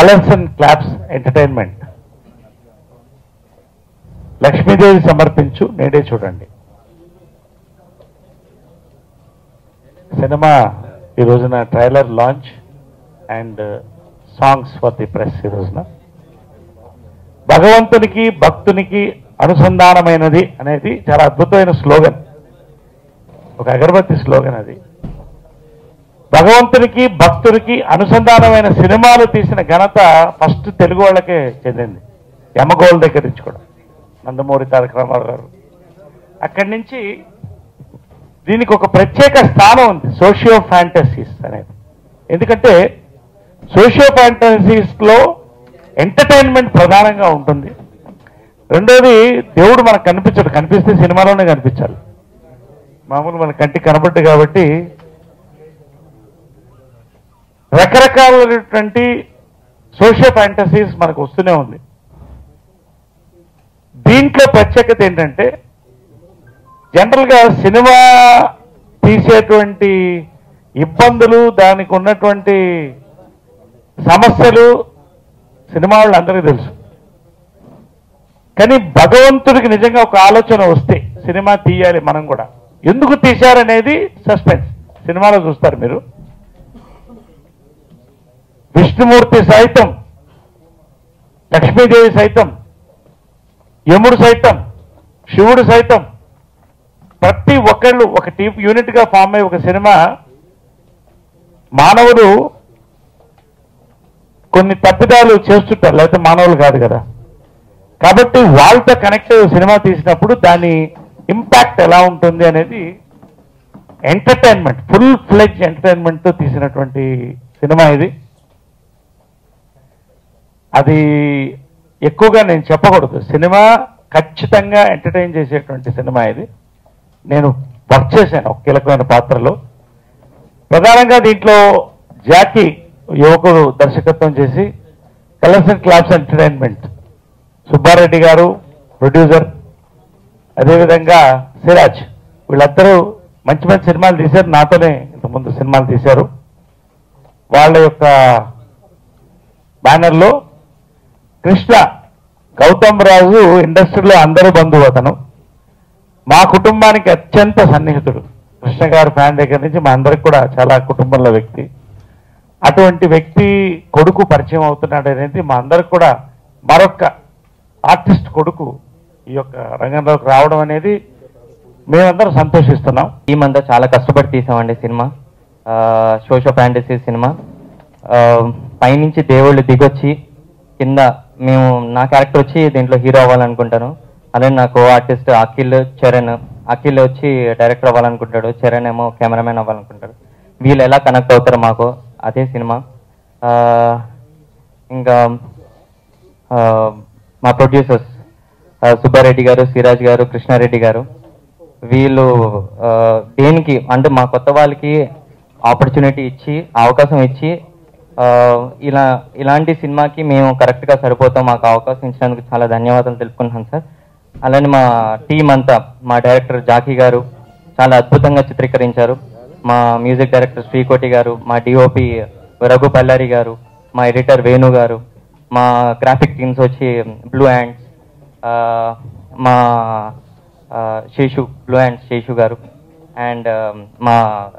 Colours and claps entertainment. Lakshmidevi Samarpinchu Nede Chudandi. Cinema ఈ రోజున trailer launch and songs for the press ఈ రోజున. భగవంతునికి భక్తునికి అనుసంధానమైనది అనేది చాలా అద్భుతమైన స్లోగన్. ఒక అగరబత్తి స్లోగన్ అది. భగవంతునికి భక్తునికి అనుసంధానమైన సినిమాలు తీసిన ఘనత ఫస్ట్ తెలుగు వాళ్ళకే చెందింది. యమగోల్ దగ్గర నుంచి కూడా. నందమూరి తారక రామారావు గారు. అక్కడి నుంచి దీనికి ఒక ప్రత్యేక స్థానం ఉంది. సోషియో ఫ్యాంటసీస్ అనేది. ఎందుకంటే సోషియో ఫ్యాంటసీస్లో ఎంటర్టైన్మెంట్ ప్రధానంగా ఉంటుంది. రెండోది దేవుడు మనకు కనిపించడు. కనిపిస్తే సినిమాలోనే కనిపించాలి. మామూలు మన కంటికి కనబడ్డు కాబట్టి రకరకాలైనటువంటి సోషల్ ఫ్యాంటసీస్ మనకు వస్తూనే ఉంది. దీంట్లో ప్రత్యేకత ఏంటంటే జనరల్గా సినిమా తీసేటువంటి ఇబ్బందులు దానికి ఉన్నటువంటి సమస్యలు సినిమా వాళ్ళందరికీ తెలుసు. కానీ భగవంతుడికి నిజంగా ఒక ఆలోచన వస్తే సినిమా తీయాలి మనం కూడా. ఎందుకు తీశారనేది సస్పెన్స్. సినిమాలో చూస్తారు మీరు. విష్ణుమూర్తి సైతం లక్ష్మీదేవి సైతం యముడు సైతం శివుడు సైతం ప్రతి ఒక్కళ్ళు ఒక టీం యూనిట్గా ఫామ్ అయ్యే ఒక సినిమా మానవుడు కొన్ని తప్పిదాలు చేస్తుంటారు లేకపోతే మానవులు కాదు కదా. కాబట్టి వాళ్ళతో కనెక్ట్ సినిమా తీసినప్పుడు దాని ఇంపాక్ట్ ఎలా ఉంటుంది అనేది ఎంటర్టైన్మెంట్ ఫుల్ ఫ్లెజ్ ఎంటర్టైన్మెంట్తో తీసినటువంటి సినిమా ఇది. అది ఎక్కువగా నేను చెప్పకూడదు. సినిమా ఖచ్చితంగా ఎంటర్టైన్ చేసేటువంటి సినిమా ఇది. నేను వర్క్ చేశాను ఒక కీలకమైన పాత్రలో. ప్రధానంగా దీంట్లో జాకీ యువకుడు దర్శకత్వం చేసి colours and claps entertainment. Subba Reddy గారు ప్రొడ్యూసర్. అదేవిధంగా సిరాజ్. వీళ్ళందరూ మంచి మంచి సినిమాలు తీశారు. నాతోనే ఇంతకుముందు సినిమాలు తీశారు. వాళ్ళ యొక్క బ్యానర్లో కృష్ణ గౌతమ్ రాజు ఇండస్ట్రీలో అందరూ బంధువు అతను. మా కుటుంబానికి అత్యంత సన్నిహితుడు. కృష్ణ గారి ఫ్యాన్ దగ్గర నుంచి మా అందరికి కూడా చాలా కుటుంబంలో వ్యక్తి. అటువంటి వ్యక్తి కొడుకు పరిచయం అవుతున్నాడు అనేది మా అందరికి కూడా మరొక ఆర్టిస్ట్ కొడుకు ఈ యొక్క రంగంలోకి రావడం అనేది మేమందరం సంతోషిస్తున్నాం. ఈ అంతా చాలా కష్టపడి తీసామండి సినిమా. Socio fantasy cinema. పైనుంచి దేవుళ్ళు దిగొచ్చి కింద మేము నా క్యారెక్టర్ వచ్చి దీంట్లో హీరో అవ్వాలనుకుంటాను. అలానే నాకు ఆర్టిస్ట్ అఖిల్ చరణ్ అఖిల్ వచ్చి డైరెక్టర్ అవ్వాలనుకుంటాడు. చరణ్ ఏమో కెమెరామెన్ అవ్వాలనుకుంటాడు. వీళ్ళు ఎలా కనెక్ట్ అవుతారు మాకు అదే సినిమా. ఇంకా మా ప్రొడ్యూసర్స్ సుబ్బారెడ్డి గారు సిరాజ్ గారు కృష్ణారెడ్డి గారు వీళ్ళు దేనికి అంటే మా కొత్త వాళ్ళకి ఆపర్చునిటీ ఇచ్చి అవకాశం ఇచ్చి ఇలా ఇలాంటి సినిమాకి మేము కరెక్ట్గా సరిపోతాం మాకు అవకాశం ఇచ్చినందుకు చాలా ధన్యవాదాలు తెలుపుకుంటున్నాం సార్. అలానే మా టీం అంతా మా డైరెక్టర్ జాకీ గారు చాలా అద్భుతంగా చిత్రీకరించారు. మా మ్యూజిక్ డైరెక్టర్ శ్రీకోటి గారు మా డిఓపి రఘు పల్లారి గారు మా ఎడిటర్ వేణు గారు మా గ్రాఫిక్ టీమ్స్ వచ్చి బ్లూ హ్యాండ్స్ మా శేషు బ్లూ హ్యాండ్స్ శేషు గారు అండ్ మా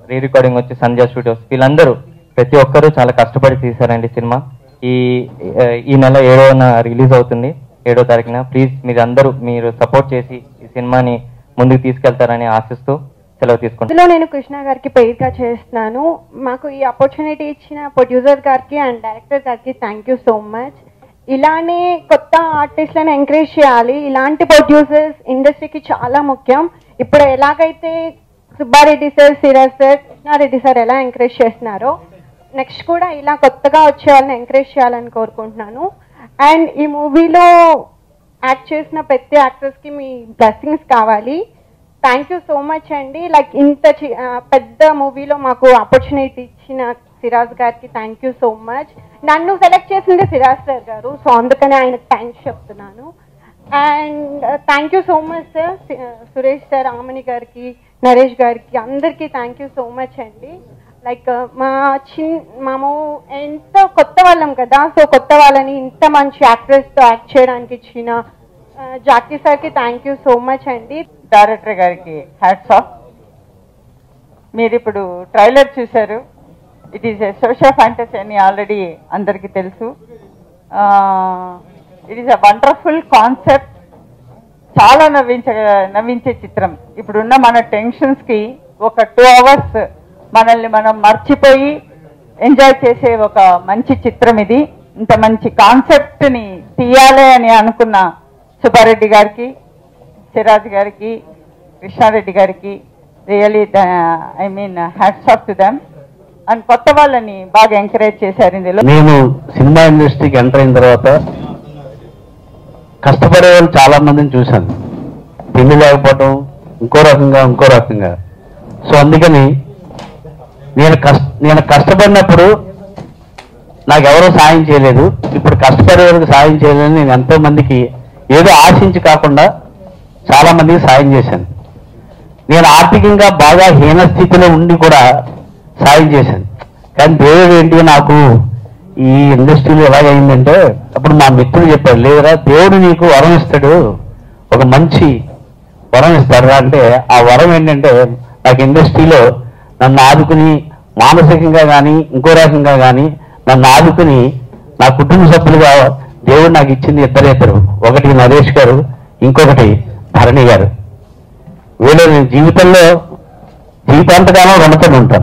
రీ రికార్డింగ్ వచ్చి సంధ్యా స్టూడియోస్ వీళ్ళందరూ ప్రతి ఒక్కరూ చాలా కష్టపడి తీశారండి సినిమా. ఈ ఈ నెల ఏడవన రిలీజ్ అవుతుంది. ఏడో తారీఖున. ప్లీజ్ మీరు అందరూ మీరు సపోర్ట్ చేసి ఈ సినిమాని ముందుకు తీసుకెళ్తారని ఆశిస్తూ సెలవు తీసుకుంటాను నేను కృష్ణ గారికి పెయిడ్గా చేస్తున్నాను. మాకు ఈ ఆపర్చునిటీ ఇచ్చిన ప్రొడ్యూసర్ గారికి అండ్ డైరెక్టర్ గారికి థ్యాంక్ యూ సో మచ్ ఇలానే కొత్త ఆర్టిస్ట్లను ఎంకరేజ్ చేయాలి. ఇలాంటి ప్రొడ్యూసర్స్ ఇండస్ట్రీకి చాలా ముఖ్యం. ఇప్పుడు ఎలాగైతే Subba Reddy sir Siraj sir Krishna Reddy sir ఎలా ఎంకరేజ్ చేస్తున్నారో నెక్స్ట్ కూడా ఇలా కొత్తగా వచ్చే వాళ్ళని ఎంకరేజ్ చేయాలని కోరుకుంటున్నాను. అండ్ ఈ మూవీలో యాక్ట్ చేసిన ప్రతి యాక్టర్స్కి మీ బ్లెస్సింగ్స్ కావాలి. థ్యాంక్ యూ సో మచ్ అండి. లైక్ ఇంత చి- పెద్ద మూవీలో మాకు ఆపర్చునిటీ ఇచ్చిన సిరాజ్ గారికి థ్యాంక్ యూ సో మచ్ నన్ను సెలెక్ట్ చేసింది సిరాజ్ సార్ గారు. సో అందుకనే ఆయన థ్యాంక్స్ చెప్తున్నాను. And thank you so much sir Suresh sir Aamani గారికి నరేష్ గారికి అందరికీ థ్యాంక్ యూ సో మచ్ అండి. లైక్ uh, మా చిన్ మేము ఎంత కొత్త వాళ్ళం కదా సో కొత్త వాళ్ళని ఇంత మంచి యాక్ట్రెస్తో యాక్ట్ చేయడానికి ఇచ్చిన జాకీ సార్కి థ్యాంక్ యూ సో మచ్ అండి. డైరెక్టర్ గారికి హ్యాట్స్ ఆఫ్ మీరు ఇప్పుడు ట్రైలర్ చూశారు. It is a social fantasy అని ఆల్రెడీ అందరికీ తెలుసు. It is a wonderful concept చాలా నవ్వించ నవ్వించే చిత్రం. ఇప్పుడున్న మన టెన్షన్స్కి ఒక టూ అవర్స్ మనల్ని మనం మర్చిపోయి ఎంజాయ్ చేసే ఒక మంచి చిత్రం ఇది. ఇంత మంచి కాన్సెప్ట్ని తీయాలి అని అనుకున్న సుబ్బారెడ్డి గారికి సిరాజ్ గారికి కృష్ణారెడ్డి గారికి really I mean hats off to them. And కొత్త వాళ్ళని బాగా ఎంకరేజ్ చేశారు ఇందులో. నేను సినిమా ఇండస్ట్రీకి ఎంటర్ అయిన తర్వాత కష్టపడే వాళ్ళు చాలా మందిని చూశాను. తిండి లేకపోవటం ఇంకో రకంగా ఇంకో రకంగా. సో అందుకని నేను కష్ట నేను కష్టపడినప్పుడు నాకు ఎవరో సాయం చేయలేదు. ఇప్పుడు కష్టపడే వరకు సాయం చేయలేదని నేను ఎంతో మందికి ఏదో ఆశించి కాకుండా చాలా మందికి సాయం చేశాను. నేను ఆర్థికంగా బాగా హీన స్థితిలో ఉండి కూడా సాయం చేశాను. కానీ దేవుడు ఏంటి నాకు ఈ ఇండస్ట్రీలో ఎలాగైందంటే అప్పుడు మా మిత్రుడు చెప్పాడు లేదురా దేవుడు నీకు వరం ఇస్తాడు ఒక మంచి వరం ఇస్తాడు అంటే ఆ వరం ఏంటంటే నాకు ఇండస్ట్రీలో నన్ను ఆదుకుని మానసికంగా కానీ ఇంకో రకంగా కానీ నన్ను ఆదుకుని నా కుటుంబ సభ్యులుగా దేవుడు నాకు ఇచ్చింది ఇద్దరు ఒకటి నరేష్ గారు ఇంకొకటి ధరణి గారు. వీళ్ళు నేను జీవితంలో జీవితాంతకాలం రుణపడి ఉంటాను